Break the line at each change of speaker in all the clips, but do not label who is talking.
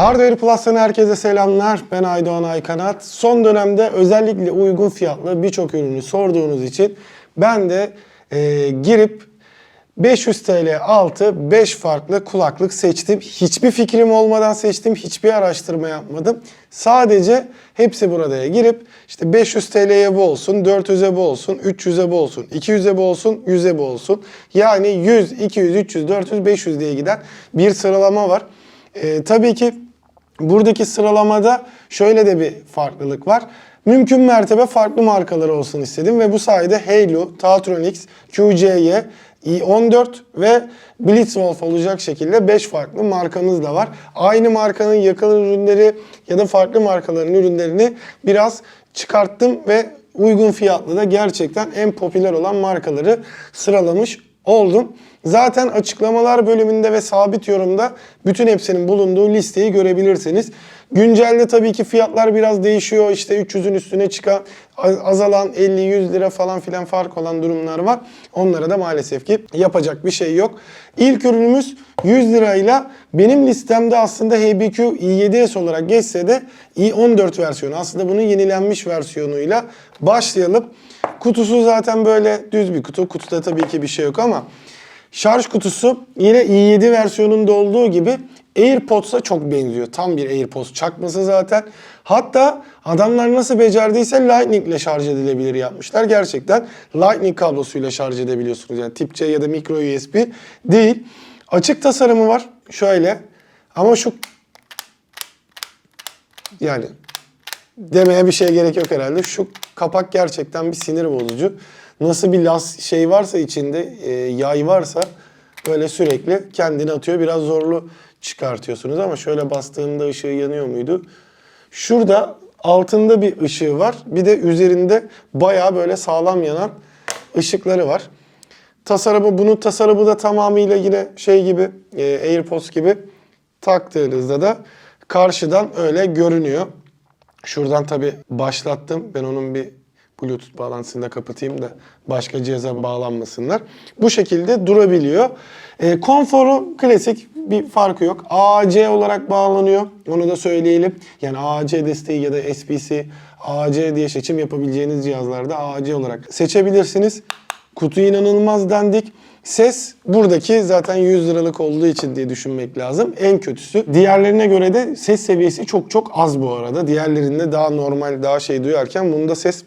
Hardware Plus'tan herkese selamlar. Ben Aydoğan Aykanat. Son dönemde özellikle uygun fiyatlı birçok ürünü sorduğunuz için ben de e, girip 500 TL altı 5 farklı kulaklık seçtim. Hiçbir fikrim olmadan seçtim. Hiçbir araştırma yapmadım. Sadece hepsi buradaya girip işte 500 TL'ye bu olsun, 400'e bu olsun, 300'e bu olsun, 200'e bu olsun, 100'e bu olsun. Yani 100, 200, 300, 400, 500 diye giden bir sıralama var. Ee, tabii ki buradaki sıralamada şöyle de bir farklılık var. Mümkün mertebe farklı markaları olsun istedim ve bu sayede Halo, Tatronics, QCY, i14 ve Blitzwolf olacak şekilde 5 farklı markamız da var. Aynı markanın yakın ürünleri ya da farklı markaların ürünlerini biraz çıkarttım ve uygun fiyatlı da gerçekten en popüler olan markaları sıralamış oldum. Zaten açıklamalar bölümünde ve sabit yorumda bütün hepsinin bulunduğu listeyi görebilirsiniz. Güncelde tabii ki fiyatlar biraz değişiyor. İşte 300'ün üstüne çıkan, azalan 50-100 lira falan filan fark olan durumlar var. Onlara da maalesef ki yapacak bir şey yok. İlk ürünümüz 100 lirayla benim listemde aslında HBQ i7S olarak geçse de i14 versiyonu. Aslında bunun yenilenmiş versiyonuyla başlayalım. Kutusu zaten böyle düz bir kutu. Kutuda tabii ki bir şey yok ama şarj kutusu yine i7 versiyonunda olduğu gibi AirPods'a çok benziyor. Tam bir AirPods çakması zaten. Hatta adamlar nasıl becerdiyse Lightning ile şarj edilebilir yapmışlar. Gerçekten Lightning kablosuyla şarj edebiliyorsunuz. Yani tip C ya da micro USB değil. Açık tasarımı var. Şöyle. Ama şu yani demeye bir şey gerek yok herhalde. Şu kapak gerçekten bir sinir bozucu. Nasıl bir las şey varsa içinde, e, yay varsa böyle sürekli kendini atıyor. Biraz zorlu çıkartıyorsunuz ama şöyle bastığımda ışığı yanıyor muydu? Şurada altında bir ışığı var. Bir de üzerinde bayağı böyle sağlam yanan ışıkları var. Tasarımı bunun tasarımı da tamamıyla yine şey gibi e, AirPods gibi taktığınızda da karşıdan öyle görünüyor. Şuradan tabi başlattım. Ben onun bir Bluetooth bağlantısını da kapatayım da başka cihaza bağlanmasınlar. Bu şekilde durabiliyor. E, konforu klasik bir farkı yok. AC olarak bağlanıyor. Onu da söyleyelim. Yani AC desteği ya da SPC, AC diye seçim yapabileceğiniz cihazlarda AC olarak seçebilirsiniz. Kutu inanılmaz dandik. Ses buradaki zaten 100 liralık olduğu için diye düşünmek lazım. En kötüsü. Diğerlerine göre de ses seviyesi çok çok az bu arada. Diğerlerinde daha normal, daha şey duyarken bunda ses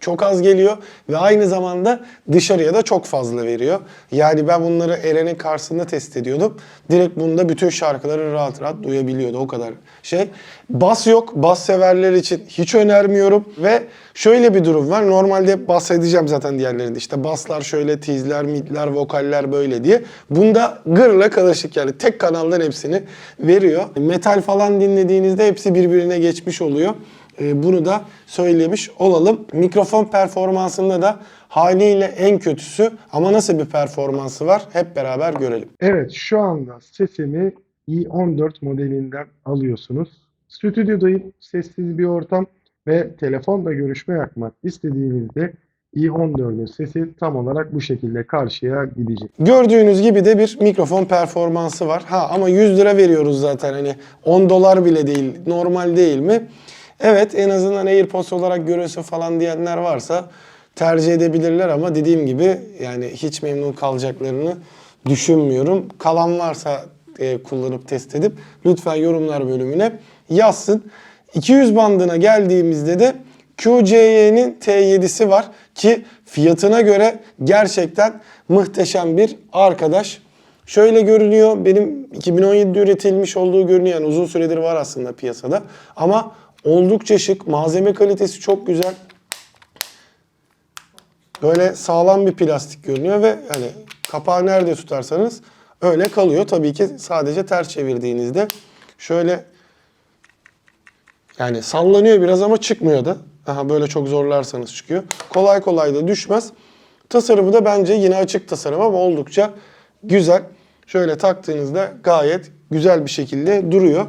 çok az geliyor ve aynı zamanda dışarıya da çok fazla veriyor. Yani ben bunları Eren'in karşısında test ediyordum. Direkt bunda bütün şarkıları rahat rahat duyabiliyordu o kadar şey. Bas yok. Bas severler için hiç önermiyorum ve şöyle bir durum var. Normalde bahsedeceğim zaten diğerlerinde. İşte baslar şöyle, tizler, midler, vokaller böyle diye. Bunda gırla karışık yani tek kanaldan hepsini veriyor. Metal falan dinlediğinizde hepsi birbirine geçmiş oluyor. E, bunu da söylemiş olalım. Mikrofon performansında da haliyle en kötüsü ama nasıl bir performansı var hep beraber görelim.
Evet şu anda sesimi i14 modelinden alıyorsunuz. Stüdyodayım, sessiz bir ortam ve telefonla görüşme yapmak istediğinizde i14'ün sesi tam olarak bu şekilde karşıya gidecek.
Gördüğünüz gibi de bir mikrofon performansı var. Ha ama 100 lira veriyoruz zaten hani 10 dolar bile değil normal değil mi? Evet en azından AirPods olarak görüyorsun falan diyenler varsa tercih edebilirler ama dediğim gibi yani hiç memnun kalacaklarını düşünmüyorum. Kalan varsa e, kullanıp test edip lütfen yorumlar bölümüne yazsın. 200 bandına geldiğimizde de QCY'nin T7'si var ki fiyatına göre gerçekten muhteşem bir arkadaş. Şöyle görünüyor. Benim 2017'de üretilmiş olduğu görünüyor. Yani uzun süredir var aslında piyasada. Ama oldukça şık. Malzeme kalitesi çok güzel. Böyle sağlam bir plastik görünüyor ve hani kapağı nerede tutarsanız öyle kalıyor. Tabii ki sadece ters çevirdiğinizde şöyle yani sallanıyor biraz ama çıkmıyor da. Aha böyle çok zorlarsanız çıkıyor. Kolay kolay da düşmez. Tasarımı da bence yine açık tasarım ama oldukça güzel. Şöyle taktığınızda gayet güzel bir şekilde duruyor.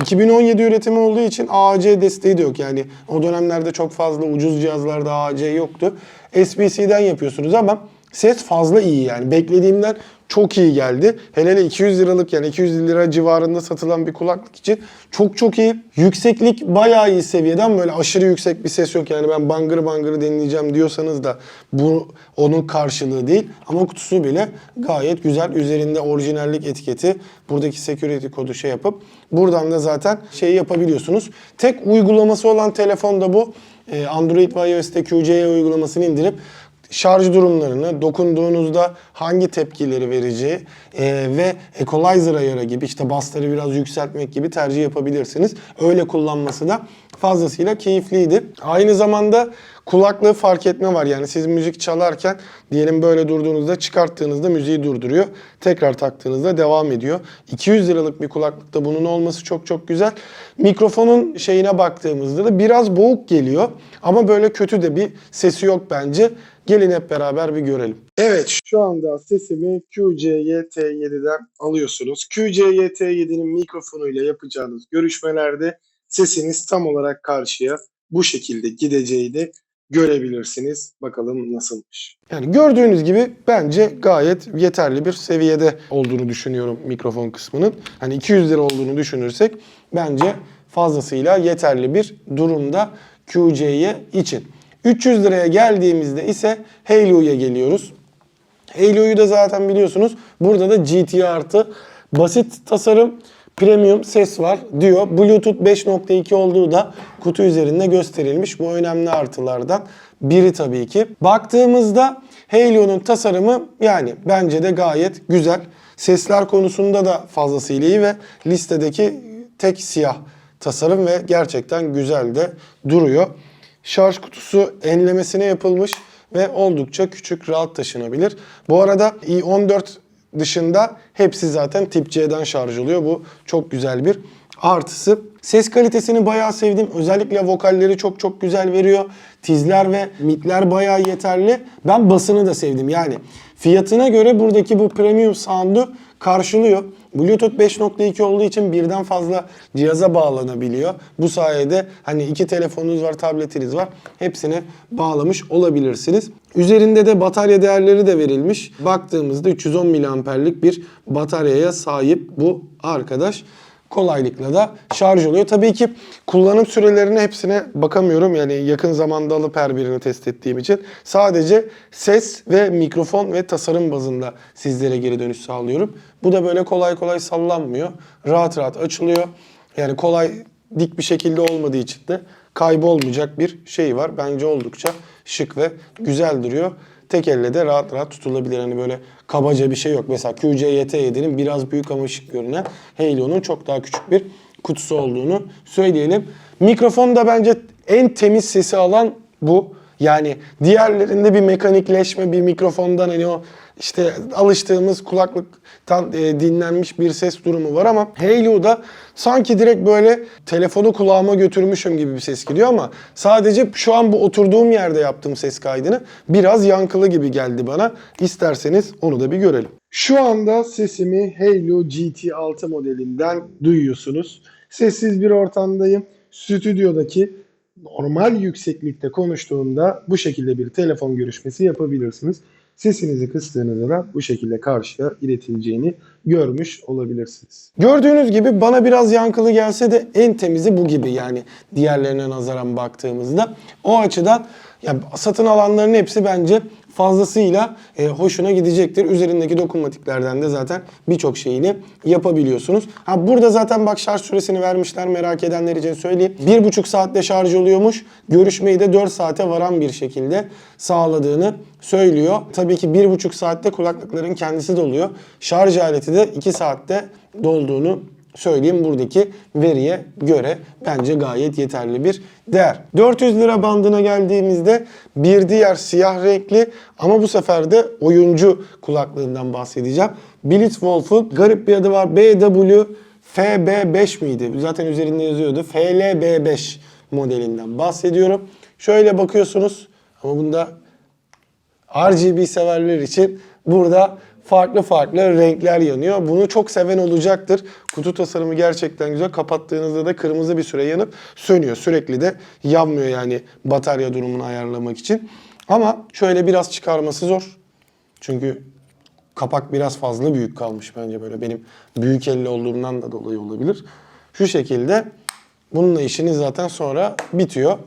2017 üretimi olduğu için AAC desteği de yok. Yani o dönemlerde çok fazla ucuz cihazlarda AAC yoktu. SBC'den yapıyorsunuz ama ses fazla iyi yani. Beklediğimden çok iyi geldi. Hele hele 200 liralık yani 200 lira civarında satılan bir kulaklık için çok çok iyi. Yükseklik bayağı iyi seviyeden böyle aşırı yüksek bir ses yok. Yani ben bangır bangır dinleyeceğim diyorsanız da bu onun karşılığı değil. Ama kutusu bile gayet güzel. Üzerinde orijinallik etiketi. Buradaki security kodu şey yapıp buradan da zaten şeyi yapabiliyorsunuz. Tek uygulaması olan telefon da bu. Ee, Android ve iOS'te QCE uygulamasını indirip şarj durumlarını, dokunduğunuzda hangi tepkileri vereceği e, ve equalizer ayarı gibi işte basları biraz yükseltmek gibi tercih yapabilirsiniz. Öyle kullanması da fazlasıyla keyifliydi. Aynı zamanda kulaklığı fark etme var. Yani siz müzik çalarken diyelim böyle durduğunuzda çıkarttığınızda müziği durduruyor. Tekrar taktığınızda devam ediyor. 200 liralık bir kulaklıkta bunun olması çok çok güzel. Mikrofonun şeyine baktığımızda da biraz boğuk geliyor. Ama böyle kötü de bir sesi yok bence. Gelin hep beraber bir görelim. Evet şu anda sesimi QC-YT7'den alıyorsunuz. QC-YT7'nin mikrofonuyla yapacağınız görüşmelerde sesiniz tam olarak karşıya bu şekilde gideceğini görebilirsiniz. Bakalım nasılmış. Yani gördüğünüz gibi bence gayet yeterli bir seviyede olduğunu düşünüyorum mikrofon kısmının. Hani 200 lira olduğunu düşünürsek bence fazlasıyla yeterli bir durumda QC'ye için. 300 liraya geldiğimizde ise Halo'ya geliyoruz. Halo'yu da zaten biliyorsunuz. Burada da GT artı basit tasarım premium ses var diyor. Bluetooth 5.2 olduğu da kutu üzerinde gösterilmiş. Bu önemli artılardan biri tabii ki. Baktığımızda Halo'nun tasarımı yani bence de gayet güzel. Sesler konusunda da fazlasıyla iyi ve listedeki tek siyah tasarım ve gerçekten güzel de duruyor. Şarj kutusu enlemesine yapılmış ve oldukça küçük, rahat taşınabilir. Bu arada i14 dışında hepsi zaten tip C'den şarj oluyor. Bu çok güzel bir artısı. Ses kalitesini bayağı sevdim. Özellikle vokalleri çok çok güzel veriyor. Tizler ve midler bayağı yeterli. Ben basını da sevdim. Yani fiyatına göre buradaki bu premium sound'u karşılıyor. Bluetooth 5.2 olduğu için birden fazla cihaza bağlanabiliyor. Bu sayede hani iki telefonunuz var, tabletiniz var. Hepsine bağlamış olabilirsiniz. Üzerinde de batarya değerleri de verilmiş. Baktığımızda 310 miliamperlik bir bataryaya sahip bu arkadaş kolaylıkla da şarj oluyor. Tabii ki kullanım sürelerine hepsine bakamıyorum. Yani yakın zamanda alıp her birini test ettiğim için. Sadece ses ve mikrofon ve tasarım bazında sizlere geri dönüş sağlıyorum. Bu da böyle kolay kolay sallanmıyor. Rahat rahat açılıyor. Yani kolay dik bir şekilde olmadığı için de kaybolmayacak bir şey var. Bence oldukça şık ve güzel duruyor. Tek elle de rahat rahat tutulabilir. Hani böyle kabaca bir şey yok. Mesela QC-YT7'nin biraz büyük ama şık görünen Halo'nun çok daha küçük bir kutusu olduğunu söyleyelim. Mikrofon da bence en temiz sesi alan bu. Yani diğerlerinde bir mekanikleşme, bir mikrofondan hani o işte alıştığımız kulaklıktan e, dinlenmiş bir ses durumu var ama Halo'da sanki direkt böyle telefonu kulağıma götürmüşüm gibi bir ses geliyor ama sadece şu an bu oturduğum yerde yaptığım ses kaydını biraz yankılı gibi geldi bana. İsterseniz onu da bir görelim. Şu anda sesimi Halo GT6 modelinden duyuyorsunuz. Sessiz bir ortamdayım. Stüdyodaki normal yükseklikte konuştuğumda bu şekilde bir telefon görüşmesi yapabilirsiniz. Sesinizi kıstığınızda da bu şekilde karşıya iletileceğini görmüş olabilirsiniz. Gördüğünüz gibi bana biraz yankılı gelse de en temizi bu gibi yani diğerlerine nazaran baktığımızda. O açıdan ya satın alanların hepsi bence fazlasıyla e, hoşuna gidecektir. Üzerindeki dokunmatiklerden de zaten birçok şeyini yapabiliyorsunuz. Ha burada zaten bak şarj süresini vermişler merak edenler için söyleyeyim. 1,5 saatte şarj oluyormuş. Görüşmeyi de 4 saate varan bir şekilde sağladığını söylüyor. Tabii ki 1,5 saatte kulaklıkların kendisi doluyor. Şarj aleti de 2 saatte dolduğunu söyleyeyim buradaki veriye göre bence gayet yeterli bir değer. 400 lira bandına geldiğimizde bir diğer siyah renkli ama bu sefer de oyuncu kulaklığından bahsedeceğim. Blitzwolf'un garip bir adı var. BW FB5 miydi? Zaten üzerinde yazıyordu. FLB5 modelinden bahsediyorum. Şöyle bakıyorsunuz ama bunda RGB severler için burada farklı farklı renkler yanıyor. Bunu çok seven olacaktır. Kutu tasarımı gerçekten güzel. Kapattığınızda da kırmızı bir süre yanıp sönüyor. Sürekli de yanmıyor yani batarya durumunu ayarlamak için. Ama şöyle biraz çıkarması zor. Çünkü kapak biraz fazla büyük kalmış bence böyle benim büyük elli olduğumdan da dolayı olabilir. Şu şekilde bununla işiniz zaten sonra bitiyor.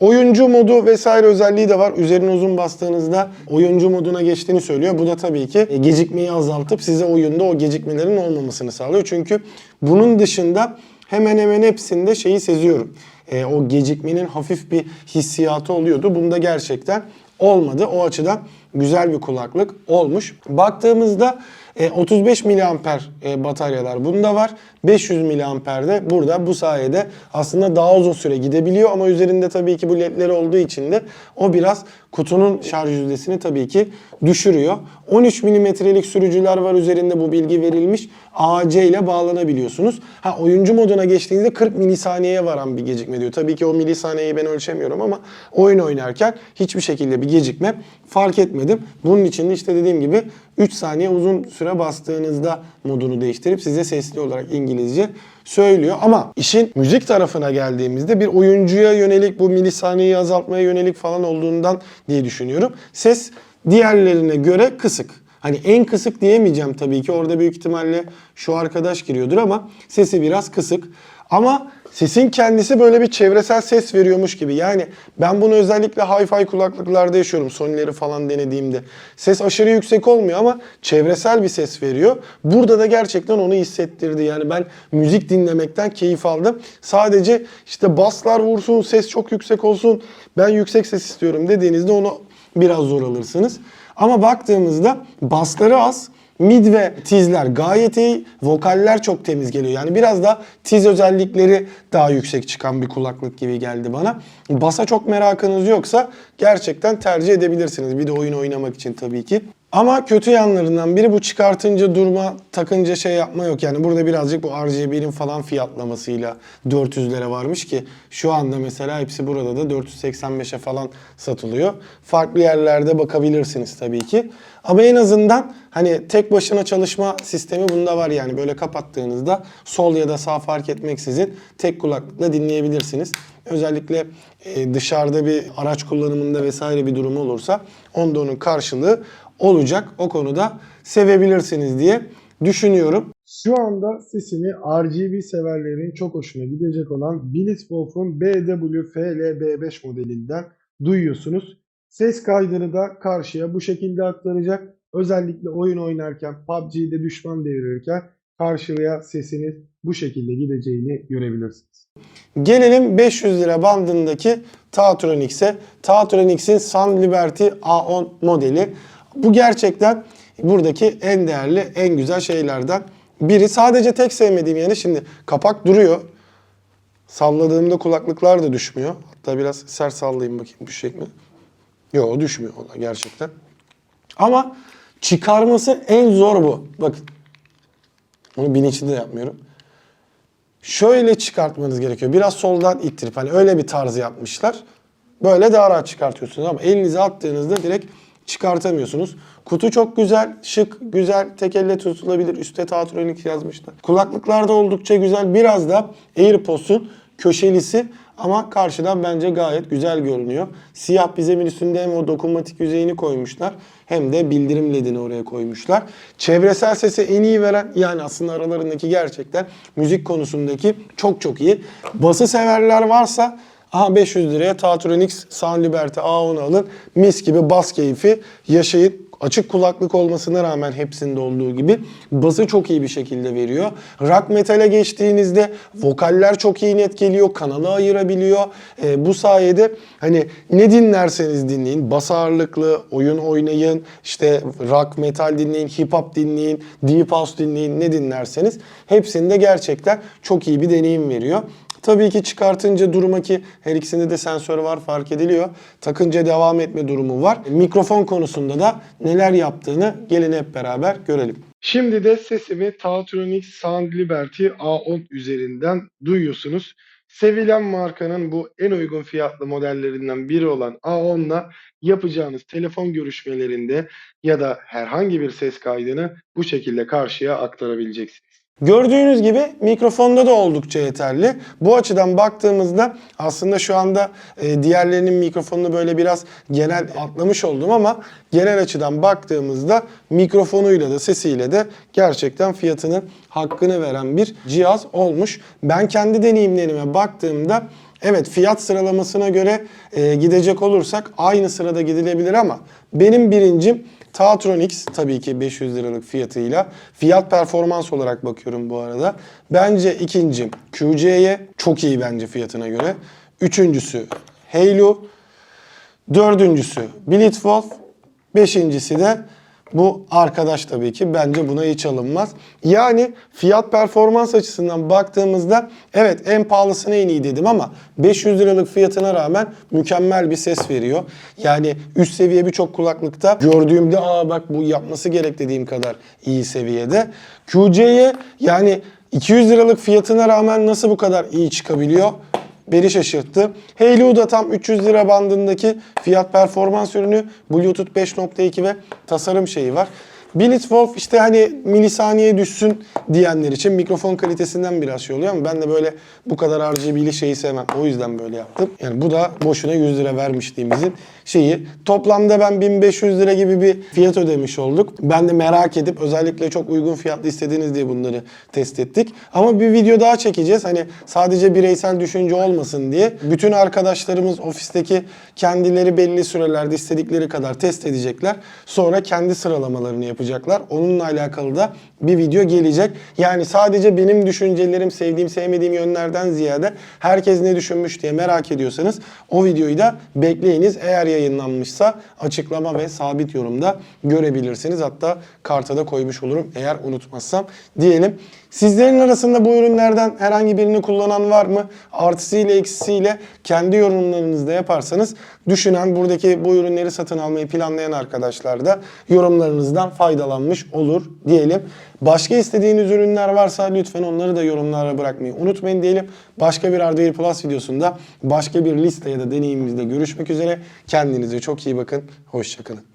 Oyuncu modu vesaire özelliği de var. Üzerine uzun bastığınızda oyuncu moduna geçtiğini söylüyor. Bu da tabii ki e, gecikmeyi azaltıp size oyunda o gecikmelerin olmamasını sağlıyor. Çünkü bunun dışında hemen hemen hepsinde şeyi seziyorum. E, o gecikmenin hafif bir hissiyatı oluyordu. Bunda gerçekten olmadı. O açıdan güzel bir kulaklık olmuş. Baktığımızda e, 35 miliamper e, bataryalar bunda var. 500 miliamperde burada bu sayede aslında daha uzun süre gidebiliyor ama üzerinde tabii ki bu ledleri olduğu için de o biraz kutunun şarj yüzdesini tabii ki düşürüyor. 13 milimetrelik sürücüler var üzerinde bu bilgi verilmiş. AC ile bağlanabiliyorsunuz. Ha oyuncu moduna geçtiğinizde 40 milisaniyeye varan bir gecikme diyor. Tabii ki o milisaniyeyi ben ölçemiyorum ama oyun oynarken hiçbir şekilde bir gecikme fark etmedim. Bunun için de işte dediğim gibi 3 saniye uzun süre bastığınızda modunu değiştirip size sesli olarak İngilizce söylüyor. Ama işin müzik tarafına geldiğimizde bir oyuncuya yönelik bu milisaniyeyi azaltmaya yönelik falan olduğundan diye düşünüyorum. Ses diğerlerine göre kısık. Hani en kısık diyemeyeceğim tabii ki. Orada büyük ihtimalle şu arkadaş giriyordur ama sesi biraz kısık. Ama sesin kendisi böyle bir çevresel ses veriyormuş gibi. Yani ben bunu özellikle hi-fi kulaklıklarda yaşıyorum. Sony'leri falan denediğimde. Ses aşırı yüksek olmuyor ama çevresel bir ses veriyor. Burada da gerçekten onu hissettirdi. Yani ben müzik dinlemekten keyif aldım. Sadece işte baslar vursun, ses çok yüksek olsun, ben yüksek ses istiyorum dediğinizde onu biraz zor alırsınız. Ama baktığımızda basları az, mid ve tizler gayet iyi, vokaller çok temiz geliyor. Yani biraz da tiz özellikleri daha yüksek çıkan bir kulaklık gibi geldi bana. Basa çok merakınız yoksa gerçekten tercih edebilirsiniz. Bir de oyun oynamak için tabii ki. Ama kötü yanlarından biri bu çıkartınca durma, takınca şey yapma yok. Yani burada birazcık bu RGB'nin falan fiyatlamasıyla 400'lere varmış ki şu anda mesela hepsi burada da 485'e falan satılıyor. Farklı yerlerde bakabilirsiniz tabii ki. Ama en azından hani tek başına çalışma sistemi bunda var yani böyle kapattığınızda sol ya da sağ fark etmeksizin tek kulaklıkla dinleyebilirsiniz. Özellikle e, dışarıda bir araç kullanımında vesaire bir durum olursa onda onun karşılığı olacak. O konuda sevebilirsiniz diye düşünüyorum.
Şu anda sesini RGB severlerin çok hoşuna gidecek olan Blitzwolf'un BWFL-B5 modelinden duyuyorsunuz. Ses kaydını da karşıya bu şekilde aktaracak. Özellikle oyun oynarken, PUBG'de düşman devirirken karşıya sesiniz bu şekilde gideceğini görebilirsiniz.
Gelelim 500 lira bandındaki Tautronics'e. Tautronics'in Sun Liberty A10 modeli. Bu gerçekten buradaki en değerli, en güzel şeylerden biri. Sadece tek sevmediğim yanı şimdi kapak duruyor. Salladığımda kulaklıklar da düşmüyor. Hatta biraz sert sallayayım bakayım düşecek mi? Yok düşmüyor ona gerçekten. Ama çıkarması en zor bu. Bakın. Onu bilinçli de yapmıyorum. Şöyle çıkartmanız gerekiyor. Biraz soldan ittirip hani öyle bir tarz yapmışlar. Böyle daha rahat çıkartıyorsunuz ama elinize attığınızda direkt çıkartamıyorsunuz. Kutu çok güzel, şık, güzel, tek elle tutulabilir. Üste Tautronics yazmışlar. Kulaklıklar da oldukça güzel. Biraz da AirPods'un köşelisi ama karşıdan bence gayet güzel görünüyor. Siyah bir zemin üstünde hem o dokunmatik yüzeyini koymuşlar hem de bildirim ledini oraya koymuşlar. Çevresel sesi en iyi veren yani aslında aralarındaki gerçekten müzik konusundaki çok çok iyi. Bası severler varsa Aha 500 liraya Tautronics Sound Liberty A10 alın. Mis gibi bas keyfi yaşayın. Açık kulaklık olmasına rağmen hepsinde olduğu gibi bası çok iyi bir şekilde veriyor. Rock metale geçtiğinizde vokaller çok iyi net geliyor. Kanalı ayırabiliyor. Ee, bu sayede hani ne dinlerseniz dinleyin. Bas ağırlıklı oyun oynayın. işte rock metal dinleyin. Hip hop dinleyin. Deep house dinleyin. Ne dinlerseniz hepsinde gerçekten çok iyi bir deneyim veriyor. Tabii ki çıkartınca duruma ki her ikisinde de sensör var fark ediliyor. Takınca devam etme durumu var. Mikrofon konusunda da neler yaptığını gelin hep beraber görelim.
Şimdi de sesimi Tautronics Sound Liberty A10 üzerinden duyuyorsunuz. Sevilen markanın bu en uygun fiyatlı modellerinden biri olan A10'la yapacağınız telefon görüşmelerinde ya da herhangi bir ses kaydını bu şekilde karşıya aktarabileceksiniz.
Gördüğünüz gibi mikrofonda da oldukça yeterli. Bu açıdan baktığımızda aslında şu anda e, diğerlerinin mikrofonunu böyle biraz genel atlamış oldum ama genel açıdan baktığımızda mikrofonuyla da sesiyle de gerçekten fiyatının hakkını veren bir cihaz olmuş. Ben kendi deneyimlerime baktığımda Evet fiyat sıralamasına göre e, gidecek olursak aynı sırada gidilebilir ama benim birincim Taatronix tabii ki 500 liralık fiyatıyla. Fiyat performans olarak bakıyorum bu arada. Bence ikincim QC'ye çok iyi bence fiyatına göre. Üçüncüsü Halo. Dördüncüsü Blitzwolf. Beşincisi de bu arkadaş tabii ki. Bence buna hiç alınmaz. Yani fiyat performans açısından baktığımızda evet en pahalısına en iyi dedim ama 500 liralık fiyatına rağmen mükemmel bir ses veriyor. Yani üst seviye birçok kulaklıkta gördüğümde aa bak bu yapması gerek dediğim kadar iyi seviyede. QC'ye yani 200 liralık fiyatına rağmen nasıl bu kadar iyi çıkabiliyor? Beni şaşırttı. Halo da tam 300 lira bandındaki fiyat performans ürünü. Bluetooth 5.2 ve tasarım şeyi var. Blitzwolf işte hani milisaniye düşsün diyenler için mikrofon kalitesinden biraz şey oluyor ama ben de böyle bu kadar RGB'li şeyi sevmem. O yüzden böyle yaptım. Yani bu da boşuna 100 lira vermişliğimizin şeyi. Toplamda ben 1500 lira gibi bir fiyat ödemiş olduk. Ben de merak edip özellikle çok uygun fiyatlı istediğiniz diye bunları test ettik. Ama bir video daha çekeceğiz. Hani sadece bireysel düşünce olmasın diye. Bütün arkadaşlarımız ofisteki kendileri belli sürelerde istedikleri kadar test edecekler. Sonra kendi sıralamalarını yapacaklar. Onunla alakalı da bir video gelecek. Yani sadece benim düşüncelerim, sevdiğim sevmediğim yönlerden ziyade herkes ne düşünmüş diye merak ediyorsanız o videoyu da bekleyiniz. Eğer yayınlanmışsa açıklama ve sabit yorumda görebilirsiniz. Hatta karta da koymuş olurum eğer unutmazsam diyelim. Sizlerin arasında bu ürünlerden herhangi birini kullanan var mı? Artısıyla eksisiyle kendi yorumlarınızda yaparsanız düşünen buradaki bu ürünleri satın almayı planlayan arkadaşlar da yorumlarınızdan faydalanmış olur diyelim. Başka istediğiniz ürünler varsa lütfen onları da yorumlara bırakmayı unutmayın diyelim. Başka bir Hardware Plus videosunda başka bir liste ya da deneyimimizde görüşmek üzere. Kendinize çok iyi bakın. Hoşçakalın.